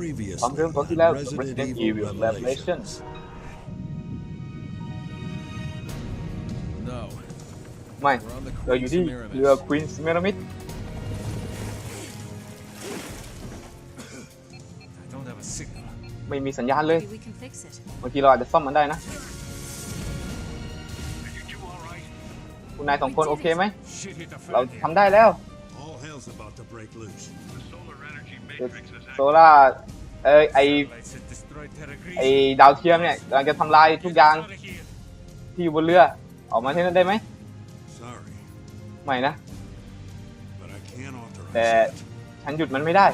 Previously ความเรื่องตอนที่แล้ว on กับ Resident Resident Evil Evil Revelation Revelations. No. ไม่ We're on the เราอยู่ที่ Queen Semiramis. เรือ Queen Semiramis I don't have a signal. ไม่มีสัญญาณเลย Maybe we can fix it. บางทีเราอาจจะซ่อมมันได้นะ คุณนายสองคนโอเคไหม Shit hit the เรา fan ทำได้แล้ว All hell's about to break loose. โซล่าเอยไอ Lights had destroyed Terra ไอ Grisa. ดาวเทียมเนี่ยกำลังจะทำลายทุกอย่าง Out of here. ที่อยู่บนเรือ ออกมาที่นั่นได้ไหม Sorry, ไม่นะ but I can't authorize แต่ it. ฉันหยุดมันไม่ได้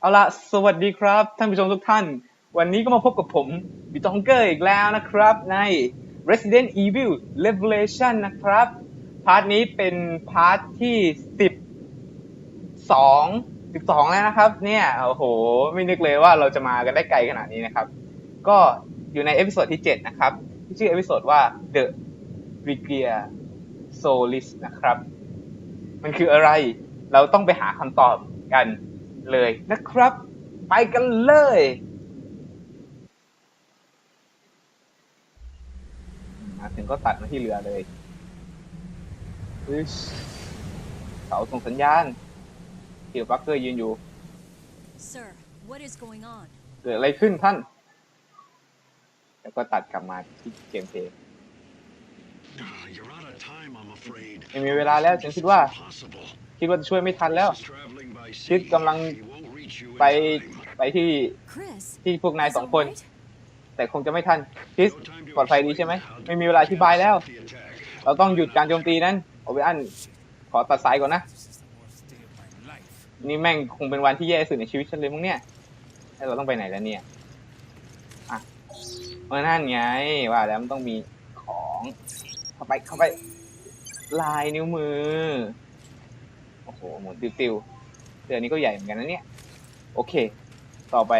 เอาละสวัสดีครับ ท่านผู้ชมทุกท่าน วันนี้ก็มาพบกับผมบิตองเกอร์อีกแล้วนะครับ ใน Resident Evil Revelation นะครับ พาร์ทนี้เป็นพาร์ทที่12 12แล้วนะครับ เนี่ยโอ้โห ไม่นึกเลยว่าเราจะมากันได้ไกลขนาดนี้นะครับ ก็อยู่ในเอพิโซดที่7นะครับที่ชื่อเอพิโซดว่า The r e g i a Solis นะครับ มันคืออะไร เราต้องไปหาคำตอบกันเลยนะครับ ไปกันเลยถึงก็ตัดมาที่เรือเลย อึ๊ชเสาส่งสัญญาณเกี่ยวบัคเกอร์ยืนอยู่ Sir, what is going on? เกิดอะไรขึ้นท่าน แล้วก็ตัดกลับมาที่เกมเพลย์ You're out of time, I'm afraid. ไม่มีเวลาแล้วฉันคิดว่า Possible. คิดว่าจะช่วยไม่ทันแล้ว This is traveling by คิด sea. กำลัง He won't reach you in ไป time. ไปที่ Chris, ที่พวกนาย is สอง all คน right? แต่คงจะไม่ทันคริส No time to ปลอดภัยดีใช่ไหม explain how ไม่มีเวลาอธิบายแล้ว the attack. เราต้องหยุดการโจมตีนั้น โอเวอันขอตัดสายก่อนนะ นี่แม่งคงเป็นวันที่แย่สุดในชีวิตฉันเลยมั้งเนี่ยแล้วเราต้องไปไหนแล้วเนี่ย อะเมื่อนั่นไงว่าแล้วมันต้องมีของเข้าไปเข้าไป ลายนิ้วมือ โอ้โหหมุนติวๆเดือนนี้ก็ใหญ่เหมือนกันนะเนี่ย โอเค ต่อไป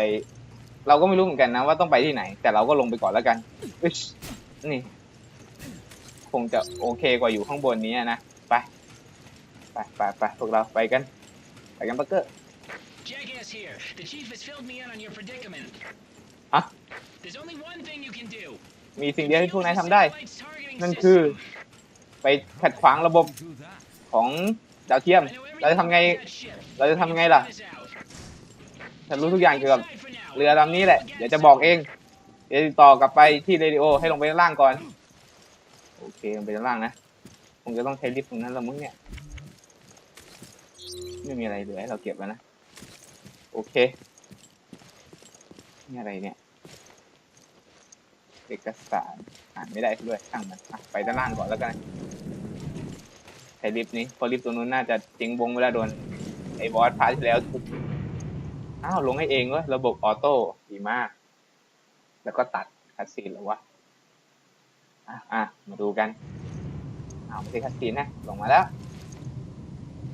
เราก็ไม่รู้เหมือนกันนะว่าต้องไปที่ไหน แต่เราก็ลงไปก่อนแล้วกันนี่ คงจะโอเคกว่าอยู่ข้างบนนี้นะ ไป ไปไปไปพวกเราไปกัน ไปกันปักเกอร์ Jackass here. The chief has filled me in on your predicament. Huh? There's only one thing you can do. มีสิ่งเดียวที่พวกนายทำได้ Satellite's targeting นั่นคือ system. ไปขัดขวางระบบ Do that. ของดาวเทียม I know เราจะ everything ทำไง about that ship. เราจะทำไงล่ะ Is out. ฉันรู้ทุกอย่างเกี่ยวกับ Inside for now. เรือลำนี้แหละ เดี๋ยวจะบอกเอง เดี๋ยวติดต่อกลับไปที่เรดิโอให้ลงไปด้านล่างก่อน โอเคลงไปด้านล่างนะคงจะต้องใช้ลิฟต์ตรงนั้นละมึงเนี่ยไม่มีอะไรเหลือให้เราเก็บแล้วนะ โอเค นี่อะไรเนี่ย เอกสารอ่านไม่ได้ด้วยช่างมันไปด้านล่างก่อนแล้วกันใช้ลิฟต์นี้พราะลิฟต์ตัวนู้นน่าจะจิงบงเวลาโดนไอ้บอสพาร์ทที่แล้วทุบอ้าวลงให้เองเว้ยระบบออโต้ดีมาก แล้วก็ตัดคัดซีนเหรอวะ อะอะมาดูกันอ้าวไม่ใช่คัดซีนนะลงมาแล้ว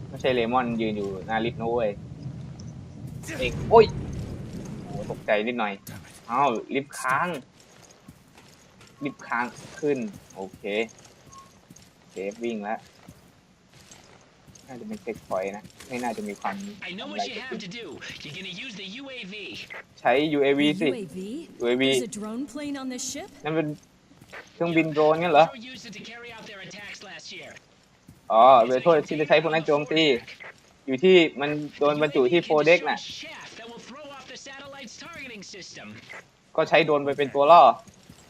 ไม่ใช่เลมอนยืนอยู่หน้าลิฟต์นะเว้ยเองโอ้ยโอ้ตกใจนิดหน่อยอ้าวลิฟต์ค้างลิฟต์ค้างขึ้น โอเคเซฟวิ่งแล้วน่าจะเป็นเช็คพอยต์นะ ไม่น่าจะมีความ I know ทำ what อะไร you เกิด have ขึ้น to do. You're gonna use the UAV. ใช้ UAV สิ UAV? UAV There's a drone plane on this ship? นั่นเป็น เครื่องบินโดรนงั้นเหรอ Metro used it to carry out their attacks last year. อ๋อเวโทษที่จะใช้พวกนั้นโจมตี อยู่ที่มันโดนบรรจุที่โฟเด็กน่ะ Shaft that will throw off the satellite's targeting system. ก็ใช้โดรนไปเป็นตัวล่อ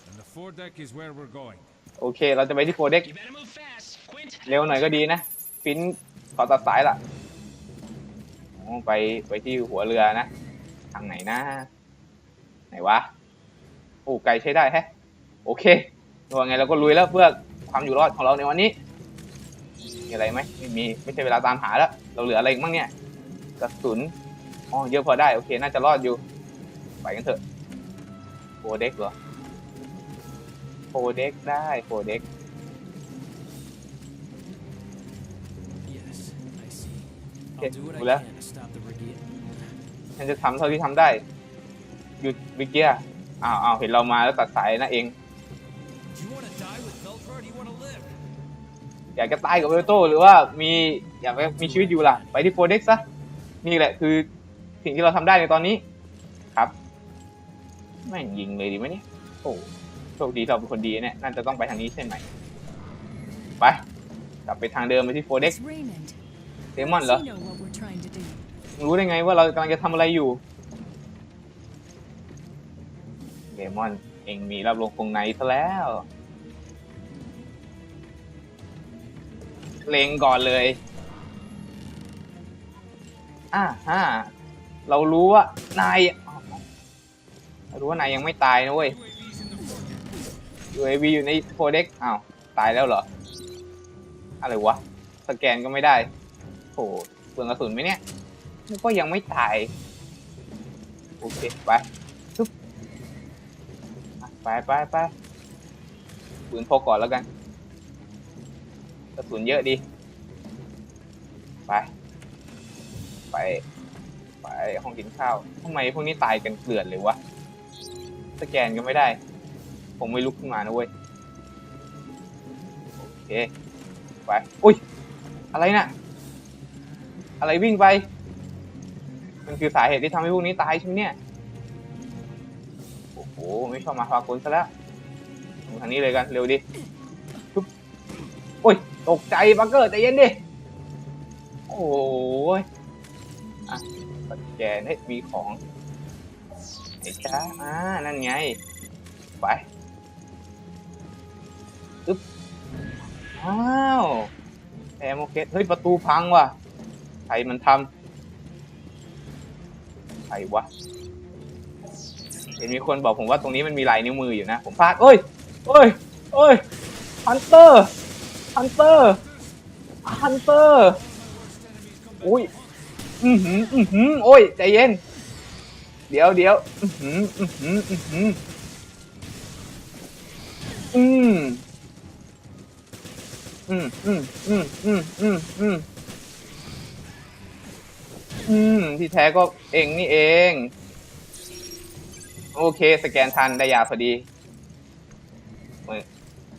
And the foredeck is where we're going. โอเค เราจะไปที่โฟเด็ก You better move fast. Quint. เร็วหน่อยก็ดีนะฟินขอตัดสายละโอ้ไปไปที่หัวเรือนะ ทางไหนนะ ไหนวะ โอ้ไกลใช้ได้แฮะ โอเคว่าไงเราก็ลุยแล้วเพื่อความอยู่รอดของเราในวันนี้มีอะไรไหมไม่มีไม่ใช่เวลาตามหาแล้ว เราเหลืออะไรอีกบ้างเนี่ยกระสุนอ๋อเยอะพอได้โอเค น่าจะรอดอยู่ ไปกันเถอะโฟเด็กเหรอโฟเด็กได้โฟเด็ก Yes, I see. Okay, I'll do what I Ula. can to stop the Regia. ฉันจะทำเท่าที่ทำได้ หยุดวิกเกียอ้าวอ้าวเห็นเรามาแล้วตัดสายนะเอง อยากจะตายกับเวลโตหรือว่ามีอยากมีชีวิตอยู่ล่ะ ไปที่โฟเด็กซะ นี่แหละคือสิ่งที่เราทำได้ในตอนนี้ ครับแม่งยิงเลยดีไหมเนี่ยโอ้โชคดีเราเป็นคนดีเนี่ยน่าจะต้องไปทางนี้ใช่ไหมไปกลับไปทางเดิมไปที่โฟเด็กเดมอนเหรอรู้ได้ไงว่าเรากำลังจะทำอะไรอยู่เดมอนเองมีรับลงคงในซะแล้ว เลงก่อนเลย อ่าฮะเรารู้ว่านายเรารู้ว่านายยังไม่ตายนะเว้ย UAV อยู่ในโฟเด็กอ้าว ตายแล้วเหรอ อะไรวะ สแกนก็ไม่ได้โหเปลืองกระสุนไหมเนี่ยแล้วก็ยังไม่ตาย โอเค ไปซุบอะไปไปไปปืนพกก่อนแล้วกัน กระสุนเยอะดี ไป ไป ไปห้องกินข้าวทำไมพวกนี้ตายกันเกลื่อนเลยวะ สแกนก็ไม่ได้ ผมไม่ลุกขึ้นมานะเว้ย โอเค ไป อุ้ย อะไรน่ะ อะไรวิ่งไป มันคือสาเหตุที่ทำให้พวกนี้ตายใช่ไหมเนี่ย โอ้โห ไม่ชอบมาพากลซะแล้วทางนี้เลยกัน เร็วดิ ตกใจบักเกอร์ใจเย็นดิ โอ้ยอะสแกนให้มีของไอ้จ้าอ่า นั่นไง ไปปึ๊บ อ้าวแอมโอเค เฮ้ย ประตูพังว่ะ ใครมันทำใครวะ เห็นมีคนบอกผมว่าตรงนี้มันมีลายนิ้วมืออยู่นะ ผมพลาดโอ้ยโอ้ยโอ้ยฮันเตอร์ ฮันเตอร์ฮันเตอร์อุ้ยอือหืออือหือโอ้ยใจเย็น เดี๋ยวเดี๋ยวอือหืออือหืออือหืออืมอืมอืมอืมอืมอืมอืมอืมที่แท้ก็เองนี่เอง โอเค สแกนทันได้ยาพอดี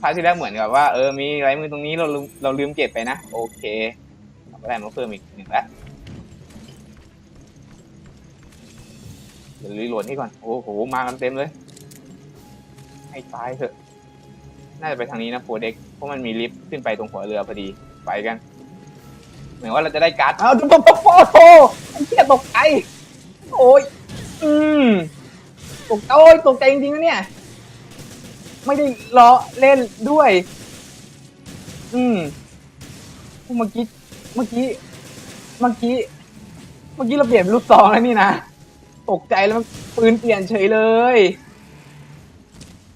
ภาคที่แล้เหมือนกับว่าเออมีลายมือตรงนี้เราลืมเราลืมเก็บไปนะ โอเคเราก็ได้มาเพิ่มอีกหนึ่งแล้วเดี๋ยวรีโหลดนี่ก่อนโอ้โหมากันเต็มเลย ให้ตายเถอะ น่าจะไปทางนี้นะโฟเด็กเพราะมันมีลิฟต์ขึ้นไปตรงหัวเรือพอดีไปกันเหมือนว่าเราจะได้การ์ดอ้าวตกตกโอ้โหไอ้เหี้ยตกใจโอ้ยอืมตกโอ้ยตกใจจริงๆนะเนี่ย ไม่ได้ล้อเล่นด้วย อืมเมื่อกี้ เมื่อกี้ เมื่อกี้ เมื่อกี้เราเปลี่ยนเป็นลูกซองแล้วนี่นะ ตกใจแล้วปืนเปลี่ยนเฉยเลย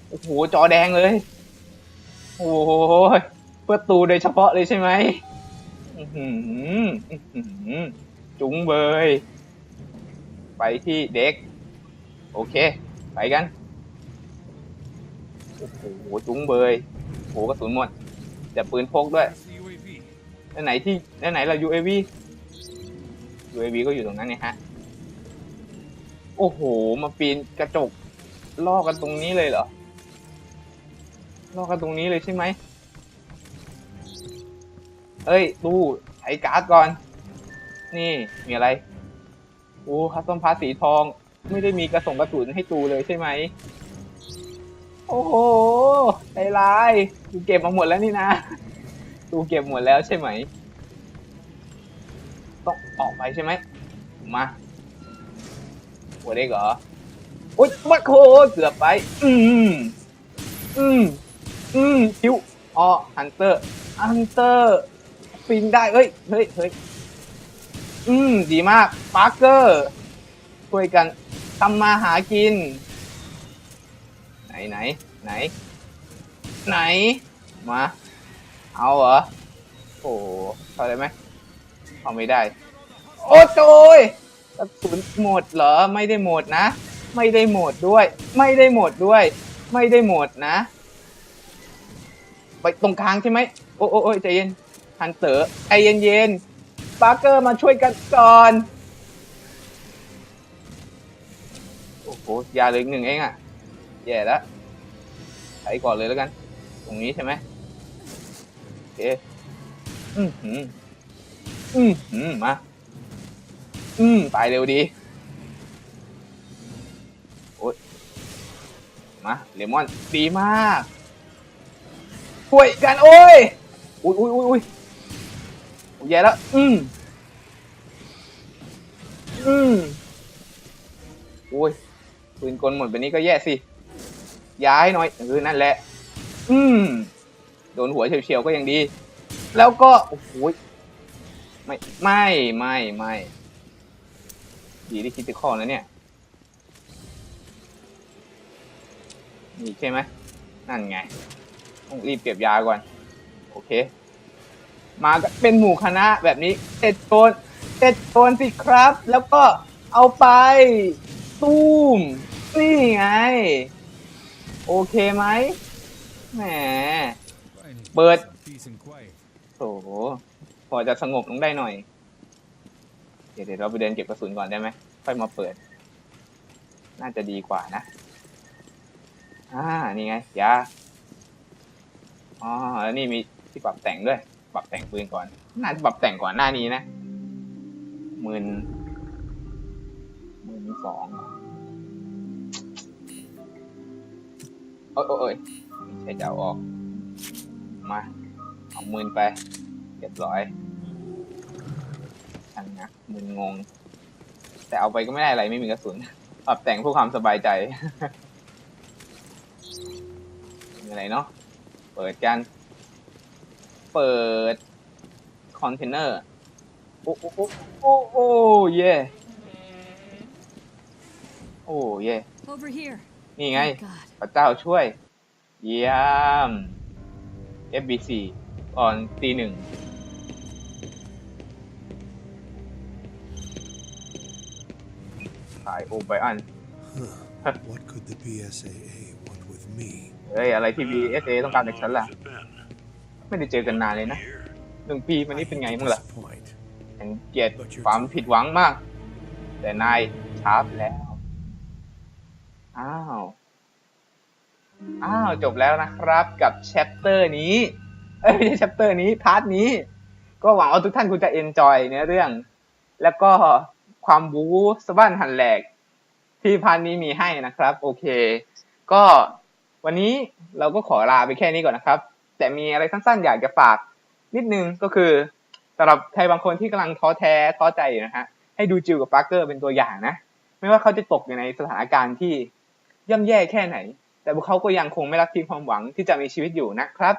โอ้โห จอแดงเลย โอ้โหเพื่อตูโดยเฉพาะเลยใช่ไหมหืออื้อหือจุ๋งเบย ไปที่เด็ก โอเค ไปกัน โอ้โหจุ๋งเบยโอ้โหกระสุนหมดแต่ปืนพกด้วยแล้วไหนที่แล้วไหนเรา UAV UAV ก็อยู่ตรงนั้นเนี่ยฮะ โอ้โห มาปีนกระจกล่อกันตรงนี้เลยเหรอล่อกันตรงนี้เลยใช่ไหมเอ้ยตู้ใช้การ์ดก่อน นี่ มีอะไร โอ้คัสตอมพาสสีทอง ไม่ได้มีกระส่งกระสุนให้ตูเลยใช่ไหม โอ้โหใจร้ายตูเก็บมาหมดแล้วนี่นะตูเก็บหมดแล้วใช่ไหมต้องออกไปใช่ไหมมาหัวเด็กเหรอโอ๊ยมาโคเกือบไป อืม อืม อืมคิวอ๋อฮันเตอร์ฮันเตอร์ปิงได้เฮ้ยเฮ้ยเฮ้ยอืม ดีมากปาร์เกอร์ช่วยกันทำมาหากิน ไหนไหนไหน ไหน มา เอาเหรอ โอ้เข้าได้ไหมเข้าไม่ได้ โอ้โยกระสุนหมดเหรอ ไม่ได้หมดนะ ไม่ได้หมดด้วย ไม่ได้หมดด้วย ไม่ได้หมดนะ ไปตรงกลางใช่ไหมโอ้โอ้ใจเย็นฮันเตอร์ใจเย็นเย็นปาร์เกอร์มาช่วยกันก่อน โอ้โหยาเหลืออีกหนึ่งเองอะ แย่แล้วใช้ก่อนเลยแล้วกัน ตรงนี้ใช่ไหมโอเคอืมหืมอืมหืมมา อืมตายเร็วดี โอ๊ยมาเลมอน ดีมากป่วยกัน โอ้ยอุ้ยอุ้ยอุ้ยอุ้ยโอ้ยแย่แล้ว อืมอืมโอ้ยปืนกลหมดแบบนี้ก็แย่สิ ย้ายหน่อยเออนั่นแหละ อืมโดนหัวเฉียวๆก็ยังดี แล้วก็โอ้โหไม่ไม่ไม่ไม่ดีที่คิดจะข้อนะเนี่ยนี่ใช่ไหมนั่นไง ต้องรีบเก็บยาก่อน โอเค มากันเป็นหมู่คณะแบบนี้เจ็ดคนเจ็ดคนสิครับ แล้วก็เอาไป ตูมนี่ไง โอเคไหมแหม I need But- some peace and quiet. โถพอจะสงบลงได้หน่อย เดี๋ยวเดี๋ยวเราไปเดินเก็บกระสุนก่อนได้ไหมค่อยมาเปิด น่าจะดีกว่านะ อ่า นี่ไงยาอ๋อแล้วนี่มีที่ปรับแต่งด้วย ปรับแต่งปืนก่อน น่าจะปรับแต่งก่อนหน้านี้นะหมื่นหมื่นสอง โอ้ยโอ้ยโอ้ยไม่ใช่จะเอาออก มาเอามืนไปเรียบร้อยช่างนะมึนงง แต่เอาไปก็ไม่ได้อะไรไม่มีกระสุนปรับแต่งเพื่อความสบายใจมีอะไรเนาะเปิดกัน เปิดคอนเทนเนอร์ โอ้โอ้โอ้โอ้โอ้เย่โอ้เย่ Over here. นี่ไง Oh, God. พระเจ้าช่วย เยี่ยม FBC ก่อนตีหนึ่งขายโอไบอัน What could the BSAA want with me? เฮ้ย อะไรที่ BSA ต้องการจากฉันล่ะ How's it been? ไม่ได้เจอกันนานเลยนะ Here. หนึ่งปีมันนี้เป็นไงมึงล่ะ Disappoint. ฉันเกลียดความผิดหวังมาก แต่นายช้าไปแล้ว อ้าว อ้าว จบแล้วนะครับกับแชปเตอร์นี้ เอ้ยไม่ใช่แชปเตอร์นี้ พาร์ทนี้ ก็หวังว่าทุกท่านคุณจะเอนจอยเนื้อเรื่อง แล้วก็ความบู๊สะบั้นหันแหลก ที่พาร์ทนี้มีให้นะครับ โอเค ก็วันนี้เราก็ขอลาไปแค่นี้ก่อนนะครับ แต่มีอะไรสั้นๆ อยากจะฝาก นิดนึงก็คือสำหรับใครบางคนที่กำลังท้อแท้ท้อใจอยู่นะฮะให้ดูจิวกับปาร์เกอร์เป็นตัวอย่างนะ ไม่ว่าเขาจะตกอยู่ในสถานการณ์ที่ ย่ำแย่แค่ไหน แต่พวกเขาก็ยังคงไม่ละทิ้งความหวังที่จะมีชีวิตอยู่นะครับ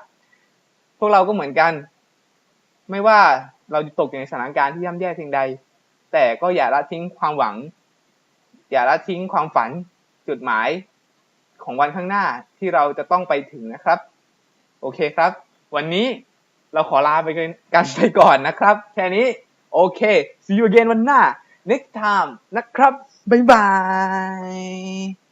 พวกเราก็เหมือนกัน ไม่ว่าเราจะตกอยู่ในสถานการณ์ที่ย่ำแย่เพียงใด แต่ก็อย่าละทิ้งความหวัง อย่าละทิ้งความฝันจุดหมายของวันข้างหน้าที่เราจะต้องไปถึงนะครับ โอเคครับ วันนี้เราขอลาไปกันไปก่อนนะครับ แค่นี้โอเค see you again วันหน้า next time นะครับ บ๊ายบาย